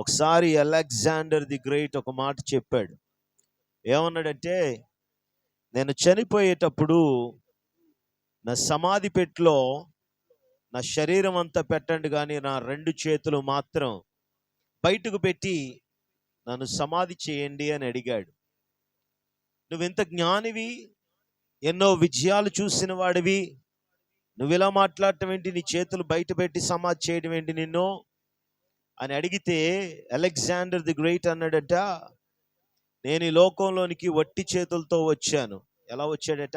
ఒకసారి Alexander the great ఒక మాట చెప్పాడు. ఏమన్నాడంటే నేను చనిపోయేటప్పుడు నా సమాధి పెట్టులో నా శరీరం అంతా పెట్టండి కానీ నా రెండు చేతులు మాత్రం బయటకు పెట్టి నన్ను సమాధి చేయండి అని అడిగాడు. నువ్వెంత జ్ఞానివి ఎన్నో విజయాలు చూసిన వాడివి నువ్వు ఇలా మాట్లాడటం ఏంటి? నీ చేతులు బయట పెట్టి సమాధి చేయడం ఏంటి నిన్ను? అని అడిగితే అలెగ్జాండర్ ది గ్రేట్ అన్నాడట. నేను ఈ లోకంలోనికి వట్టి చేతులతో వచ్చాను. ఎలా వచ్చాడట?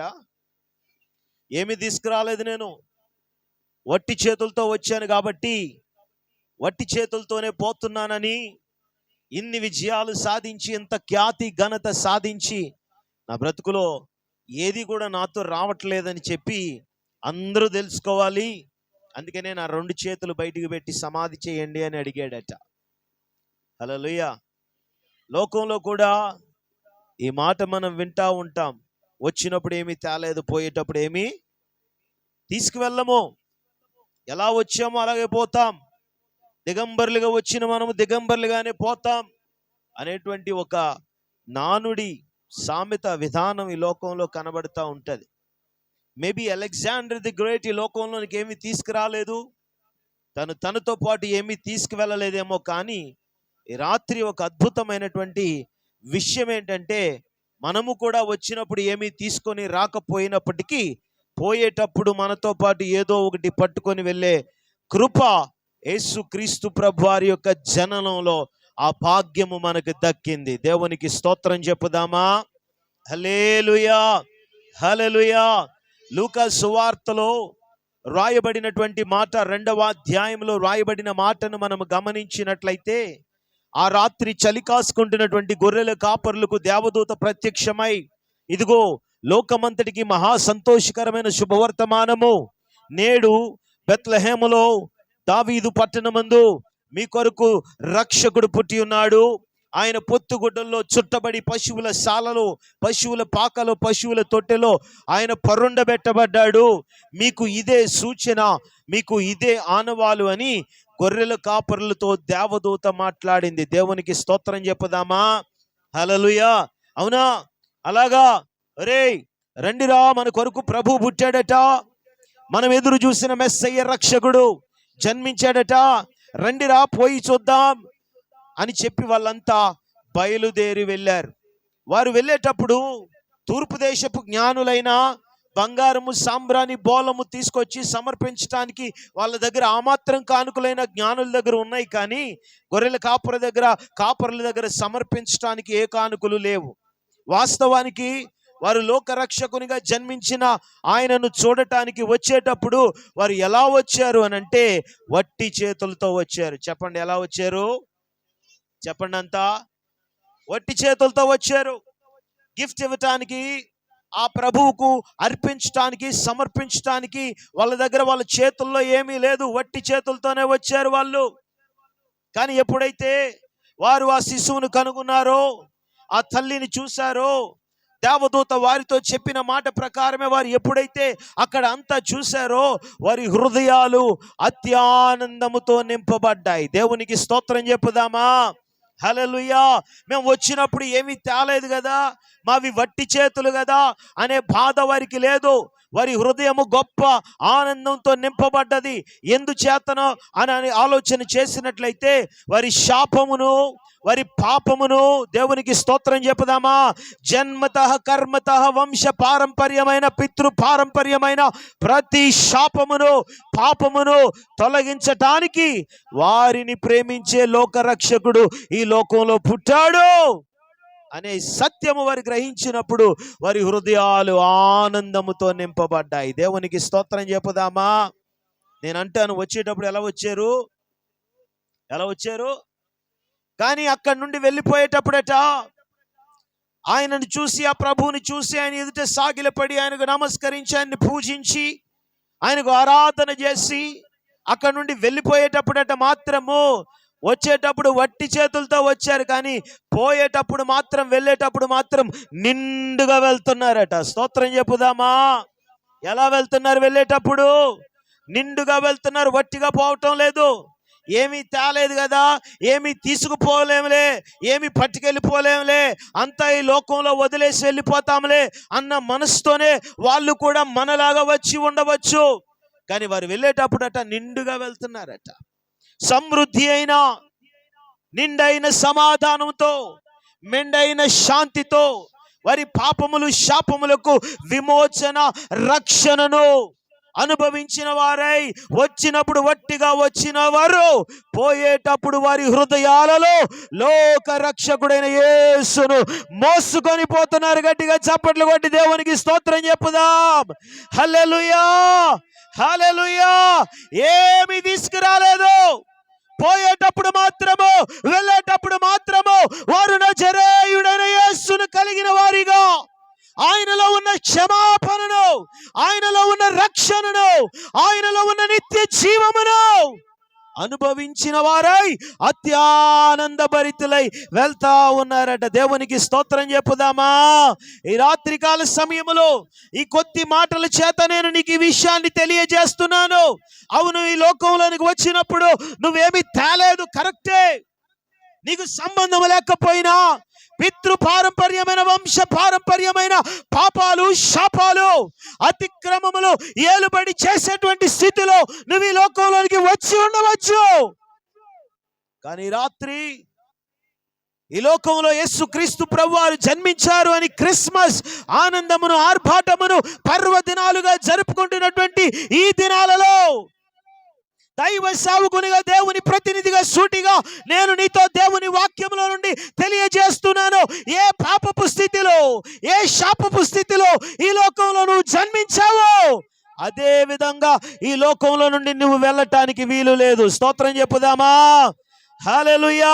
ఏమి తీసుకురాలేదు నేను. వట్టి చేతులతో వచ్చాను కాబట్టి వట్టి చేతులతోనే పోతున్నానని ఇన్ని విజయాలు సాధించి ఇంత ఖ్యాతి ఘనత సాధించి నా బ్రతుకులో ఏది కూడా నాతో రావట్లేదని చెప్పి అందరూ తెలుసుకోవాలి. అందుకనే నా రెండు చేతులు బయటికి పెట్టి సమాధి చేయండి అని అడిగాడట. హలోయ లోకంలో కూడా ఈ మాట మనం వింటా ఉంటాం. వచ్చినప్పుడు ఏమీ తేలేదు పోయేటప్పుడు ఏమీ తీసుకువెళ్ళము. ఎలా వచ్చామో అలాగే పోతాం. దిగంబర్లుగా వచ్చిన మనము దిగంబర్లుగానే పోతాం అనేటువంటి ఒక నానుడి సామెత విధానం ఈ లోకంలో కనబడుతూ ఉంటుంది. మేబీ అలెగ్జాండర్ ది గ్రేట్ ఈ లోకంలోనికి ఏమీ తీసుకురాలేదు. తను తనతో పాటు ఏమీ తీసుకువెళ్ళలేదేమో కానీ ఈ రాత్రి ఒక అద్భుతమైనటువంటి విషయం ఏంటంటే మనము కూడా వచ్చినప్పుడు ఏమీ తీసుకొని రాకపోయినప్పటికీ పోయేటప్పుడు మనతో పాటు ఏదో ఒకటి పట్టుకొని వెళ్ళే కృప యేసు క్రీస్తు ప్రభు వారి యొక్క జననంలో ఆ భాగ్యము మనకు దక్కింది. దేవునికి స్తోత్రం చెప్పుదామా? హలేలుయా హలలుయా లూకా సువార్తలో రాయబడినటువంటి మాట రెండవ అధ్యాయంలో రాయబడిన మాటను మనం గమనించినట్లయితే ఆ రాత్రి చలి కాసుకుంటున్నటువంటి గొర్రెల కాపర్లకు దేవదూత ప్రత్యక్షమై ఇదిగో లోకమంతటికి మహా సంతోషకరమైన శుభవర్తమానము. నేడు బెత్లహేములో దావీదు పట్టణమందు మీ కొరకు రక్షకుడు పుట్టి ఉన్నాడు. ఆయన పొత్తుగుడ్డల్లో చుట్టబడి పశువుల శాలలో పశువుల పాకలో పశువుల తొట్టెలో ఆయన పరుండబెట్టబడ్డాడు. మీకు ఇదే సూచన మీకు ఇదే ఆనవాలు అని గొర్రెల కాపరులతో దేవదూత మాట్లాడింది. దేవునికి స్తోత్రం చెప్పుదామా? హలలుయా అవునా? అలాగా? రే రండిరా మన కొరకు ప్రభు పుట్టాడట. మనం ఎదురు చూసిన మెస్సయ్య రక్షకుడు జన్మించాడట. రండిరా పోయి చూద్దాం. అని చెప్పి వాళ్ళంతా బయలుదేరి వెళ్ళారు. వారు వెళ్ళేటప్పుడు తూర్పు దేశపు జ్ఞానులైన బంగారము సాంబ్రాణి బోలము తీసుకొచ్చి సమర్పించడానికి వాళ్ళ దగ్గర ఆ మాత్రం కానుకలైన జ్ఞానుల దగ్గర ఉన్నాయి కానీ గొర్రెల కాపుర దగ్గర కాపరుల దగ్గర సమర్పించడానికి ఏ కానుకలు లేవు. వాస్తవానికి వారు లోకరక్షకునిగా జన్మించిన ఆయనను చూడటానికి వచ్చేటప్పుడు వారు ఎలా వచ్చారు అని అంటే వట్టి చేతులతో వచ్చారు. చెప్పండి ఎలా వచ్చారు? చెప్పండి అంతా వట్టి చేతులతో వచ్చారు. గిఫ్ట్ ఇవ్వటానికి ఆ ప్రభువుకు అర్పించటానికి సమర్పించటానికి వాళ్ళ దగ్గర వాళ్ళ చేతుల్లో ఏమీ లేదు. వట్టి చేతులతోనే వచ్చారు వాళ్ళు. కానీ ఎప్పుడైతే వారు ఆ శిశువును కనుగొన్నారో ఆ తల్లిని చూశారో దేవదూత వారితో చెప్పిన మాట ప్రకారమే వారు ఎప్పుడైతే అక్కడ అంతా చూశారో వారి హృదయాలు అత్యానందముతో నింపబడ్డాయి. దేవునికి స్తోత్రం చెప్పుదామా? హలలుయా మేము వచ్చినప్పుడు ఏమీ తేలేదు కదా? మావి వట్టి చేతులు కదా? అనే బాధ వారికి లేదు. వారి హృదయము గొప్ప ఆనందంతో నింపబడ్డది. ఎందుచేతనో అని అని ఆలోచన చేసినట్లయితే వారి శాపమును వారి పాపమును దేవునికి స్తోత్రం చెప్పుదామా? జన్మత కర్మత వంశ పారంపర్యమైన పితృ పారంపర్యమైన ప్రతి శాపమును పాపమును తొలగించటానికి వారిని ప్రేమించే లోకరక్షకుడు ఈ లోకంలో పుట్టాడు. అనే సత్యము వారు గ్రహించినప్పుడు వారి హృదయాలు ఆనందముతో నింపబడ్డాయి. దేవునికి స్తోత్రం చెప్పుదామా? నేను అంటాను వచ్చేటప్పుడు ఎలా వచ్చారు? ఎలా వచ్చారు? కానీ అక్కడి నుండి వెళ్ళిపోయేటప్పుడట ఆయనను చూసి ఆ ప్రభువుని చూసి ఆయన ఎదుట సాగిలపడి ఆయనకు నమస్కరించి ఆయన్ని పూజించి ఆయనకు ఆరాధన చేసి అక్కడ నుండి వెళ్ళిపోయేటప్పుడట మాత్రము వచ్చేటప్పుడు వట్టి చేతులతో వచ్చారు కానీ పోయేటప్పుడు మాత్రం వెళ్ళేటప్పుడు మాత్రం నిండుగా వెళ్తున్నారట. స్తోత్రం చెప్పుదామా? ఎలా వెళ్తున్నారు వెళ్ళేటప్పుడు? నిండుగా వెళ్తున్నారు వట్టిగా పోవటం లేదు. ఏమీ తేలేదు కదా ఏమీ తీసుకుపోలేములే ఏమీ పట్టుకెళ్ళిపోలేములే అంతా ఈ లోకంలో వదిలేసి వెళ్ళిపోతాంలే అన్న మనసుతోనే వాళ్ళు కూడా మనలాగా వచ్చి ఉండవచ్చు. కానీ వారు వెళ్ళేటప్పుడట నిండుగా వెళ్తున్నారట. సమృద్ధి అయిన నిండైన సమాధానంతో మెండైన శాంతితో వారి పాపములు శాపములకు విమోచన రక్షణను అనుభవించిన వారై వచ్చినప్పుడు వట్టిగా వచ్చిన వారు పోయేటప్పుడు వారి హృదయాలలో లోక రక్షకుడైన యేసును మోసుకొని పోతున్నారు. గట్టిగా చప్పట్లు కొట్టి దేవునికి స్తోత్రం చెప్పుదాం. హలెలుయా హలెలుయా ఏమి తీసుకురాలేదు. పోయేటప్పుడు మాత్రము వెళ్ళేటప్పుడు మాత్రము వారు నజరేయుడైన యేసును కలిగిన వారిగా. ఆయనలో ఉన్న క్షమాపణను ఆయనలో ఉన్న రక్షణను ఆయనలో ఉన్న నిత్య జీవమును అనుభవించిన వారై అత్యానంద భరితులై వెళ్తా ఉన్నారట. దేవునికి స్తోత్రం చెప్పుదామా? ఈ రాత్రికాల సమయంలో ఈ కొద్ది మాటల చేత నేను నీకు ఈ విషయాన్ని తెలియజేస్తున్నాను. అవును ఈ లోకంలోనికి వచ్చినప్పుడు నువ్వేమి తేలేదు కరెక్టే. నీకు సంబంధం లేకపోయినా పితృ పారంపర్యమైన వంశ పారంపర్యమైన పాపాలు శాపాలు అతిక్రమములు ఏలుబడి చేసేటువంటి స్థితిలో నువ్వు ఈ లోకంలోనికి వచ్చి ఉండవచ్చు. కానీ రాత్రి ఈ లోకంలో యేసు క్రీస్తు ప్రభువారు జన్మించారు అని క్రిస్మస్ ఆనందమును ఆర్భాటమును పర్వదినాలుగా జరుపుకుంటున్నటువంటి ఈ దినాలలో దైవ సావుకునిగా దేవుని ప్రతినిధిగా సూటిగా నేను నీతో దేవుని వాక్యంలో నుండి తెలియజేస్తున్నాను. ఏ పాపపు స్థితిలో ఏ శాపపు స్థితిలో ఈ లోకంలో నువ్వు జన్మించావో అదే విధంగా ఈ లోకంలో నుండి నువ్వు వెళ్ళటానికి వీలు లేదు. స్తోత్రం చెప్పుదామా? హాలెలుయా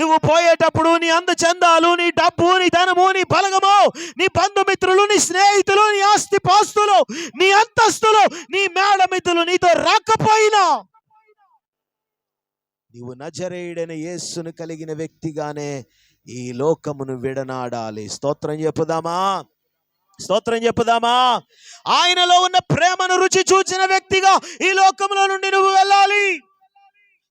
నువ్వు పోయేటప్పుడు నీ అందచందాలు నీ డబ్బు నీ ధనము నీ బలగము నీ బంధుమిత్రులు నీ స్నేహితులు నీ ఆస్తి పాస్తులు నీ అంతస్తులు నీ మేడమిత్రులు నీతో రాకపోయినా నీవు నజరేయుడైన యేసును కలిగిన వ్యక్తిగానే ఈ లోకమును విడనాడాలి. స్తోత్రం చెప్పుదామా? స్తోత్రం చెప్పుదామా? ఆయనలో ఉన్న ప్రేమను రుచి చూచిన వ్యక్తిగా ఈ లోకంలో నుండి నువ్వు వెళ్ళాలి.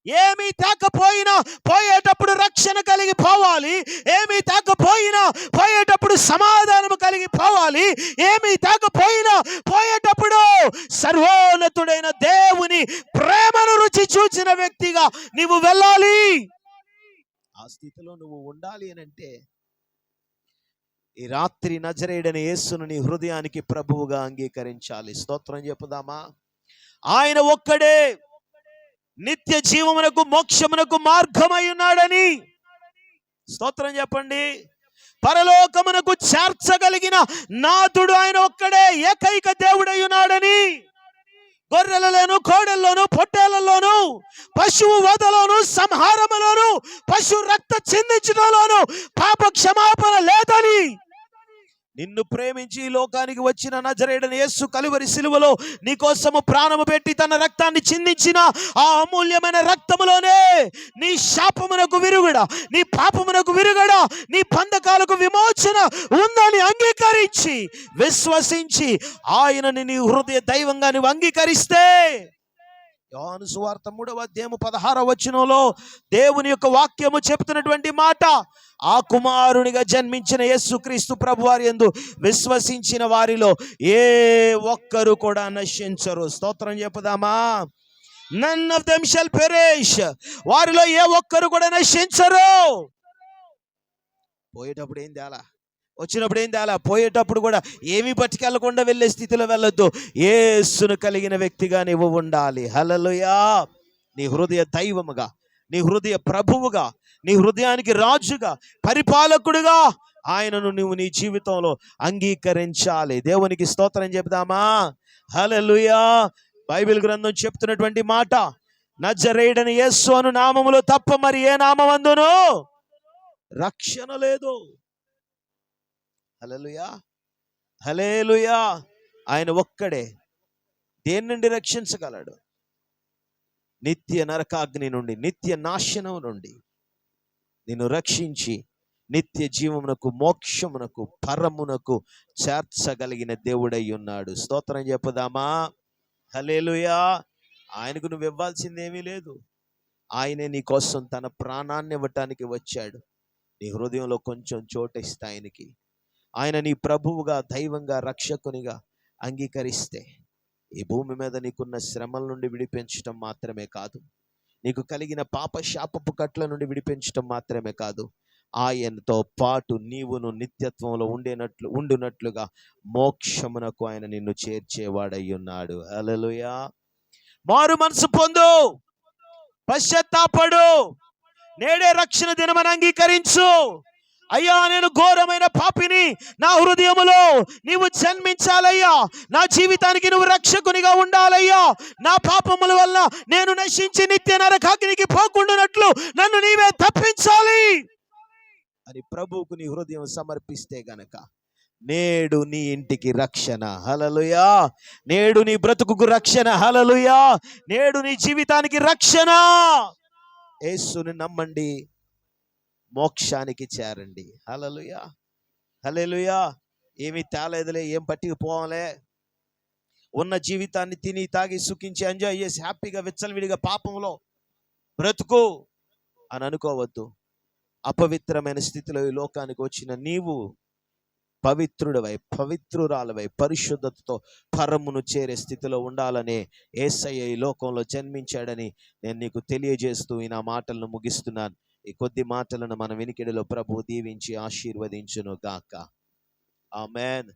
ఏమీ తాకపోయినా పోయేటప్పుడు రక్షణ కలిగి పోవాలి. ఏమీ తాకపోయినా పోయేటప్పుడు సమాధానం కలిగి పోవాలి. ఏమీ తాకపోయినా సర్వోన్నతుడైన దేవుని ప్రేమను రుచి చూచిన వ్యక్తిగా నీవు వెళ్ళాలి. ఆ స్థితిలో నువ్వు ఉండాలి అని అంటే ఈ రాత్రి నజరేడని యేసును నీ హృదయానికి ప్రభువుగా అంగీకరించాలి. స్తోత్రం చెప్పుదామా? ఆయన ఒక్కడే నిత్య జీవమునకు మోక్షమునకు మార్గమై ఉన్నాడని. స్తోత్రం చెప్పండి. పరలోకమునకు చేర్చగలిగిన నాథుడు ఆయన ఒక్కడే ఏకైక దేవుడై ఉన్నాడని గొర్రెలలోను కోడెల్లోను పొట్టేలలోను పశువు వదలోను సంహారములోను పశు రక్త చిందించడంలోను పాప క్షమాపణ లేదని నిన్ను ప్రేమించి ఈ లోకానికి వచ్చిన నజరేడని యేసు కలువరి సిలువలో నీకోసము ప్రాణము పెట్టి తన రక్తాన్ని చిందించిన ఆ అమూల్యమైన రక్తములోనే నీ శాపమునకు విరుగుడ నీ పాపమునకు విరుగుడ నీ పందకాలకు విమోచన ఉందని అంగీకరించి విశ్వసించి ఆయనని నీ హృదయ దైవంగా నువ్వు అంగీకరిస్తే యోహాను సువార్త మూడవ అధ్యాయము పదహార వచనంలో దేవుని యొక్క వాక్యము చెప్తున్నటువంటి మాట ఆ కుమారునిగా జన్మించిన యేసుక్రీస్తు ప్రభువారి ఎందు యందు విశ్వసించిన వారిలో ఏ ఒక్కరు కూడా నశించరు. స్తోత్రం చెప్పుదామా? None of them shall perish వారిలో ఏ ఒక్కరు కూడా నశించరు. పోయేటప్పుడు ఏం తేలా వచ్చినప్పుడు ఏం తేలా పోయేటప్పుడు కూడా ఏమీ పట్టుకెళ్ళకుండా వెళ్ళే స్థితిలో వెళ్ళొద్దు. ఏసును కలిగిన వ్యక్తిగా నీవు ఉండాలి. హలలుయా నీ హృదయ దైవముగా నీ హృదయ ప్రభువుగా నీ హృదయానికి రాజుగా పరిపాలకుడుగా ఆయనను నువ్వు నీ జీవితంలో అంగీకరించాలి. దేవునికి స్తోత్రం చెప్దామా హలలుయా బైబిల్ గ్రంథం చెప్తున్నటువంటి మాట నజరేడని యేసు అను నామములో తప్ప మరి ఏ నామందును రక్షణ లేదు. హలలుయా హలేలుయా ఆయన ఒక్కడే. దేని నుండి రక్షించగలడు? నిత్య నరకాగ్ని నుండి నిత్య నాశనం నుండి. నిన్ను రక్షించి నిత్య జీవమునకు మోక్షమునకు పరమునకు చేర్చగలిగిన దేవుడై ఉన్నాడు. స్తోత్రం చెప్పుదామా? హలేలుయా ఆయనకు నువ్వు ఇవ్వాల్సింది ఏమీ లేదు. ఆయనే నీ కోసం తన ప్రాణాన్ని ఇవ్వటానికి వచ్చాడు. నీ హృదయంలో కొంచెం చోటిస్తే ఆయనకి. ఆయన నీ ప్రభువుగా దైవంగా రక్షకునిగా అంగీకరిస్తే ఈ భూమి మీద నీకున్న శ్రమల నుండి విడిపించటం మాత్రమే కాదు. నీకు కలిగిన పాప శాపపు కట్ల నుండి విడిపించటం మాత్రమే కాదు. ఆయనతో పాటు నీవును నిత్యత్వంలో ఉండేనట్లు ఉండునట్లుగా మోక్షమునకు ఆయన నిన్ను చేర్చేవాడై ఉన్నాడు అలలుయా మారు మనసు పొందు. పశ్చాత్తాపడు. నేడే రక్షణ దినమని అంగీకరించు. అయ్యా నేను ఘోరమైన పాపిని నా హృదయములో నీవు జన్మించాలయ్యా. నా జీవితానికి నువ్వు రక్షకునిగా ఉండాలయ్యా. నా పాపముల వల్ల నేను నశించి నిత్య నరకాగ్నికి పోకుండానట్లు నన్ను నీవే తప్పించాలి. అని ప్రభువుకు నీ హృదయం సమర్పిస్తే గనక నేడు నీ ఇంటికి రక్షణ. హలలుయా నేడు నీ బ్రతుకుకు రక్షణ. హలలుయా నేడు నీ జీవితానికి రక్షణ. యేసుని నమ్మండి. మోక్షానికి చేరండి హలలుయా హలేలుయా ఏమీ తేలేదులే ఏం పట్టుకుపోవాలే ఉన్న జీవితాన్ని తిని తాగి సుఖించి ఎంజాయ్ చేసి హ్యాపీగా విచ్చలవిడిగా పాపంలో బ్రతుకు అని అనుకోవద్దు. అపవిత్రమైన స్థితిలో ఈ లోకానికి వచ్చిన నీవు పవిత్రుడవై పవిత్రురాలవై పరిశుద్ధతతో పరమును చేరే స్థితిలో ఉండాలనే ఏసయ్య ఈ లోకంలో జన్మించాడని నేను నీకు తెలియజేస్తూ ఈ నా మాటలను ముగిస్తున్నాను. ఈ కొద్ది మాటలను మన వెనుకడలో ప్రభు దీవించి ఆశీర్వదించును గాక. ఆమెన్.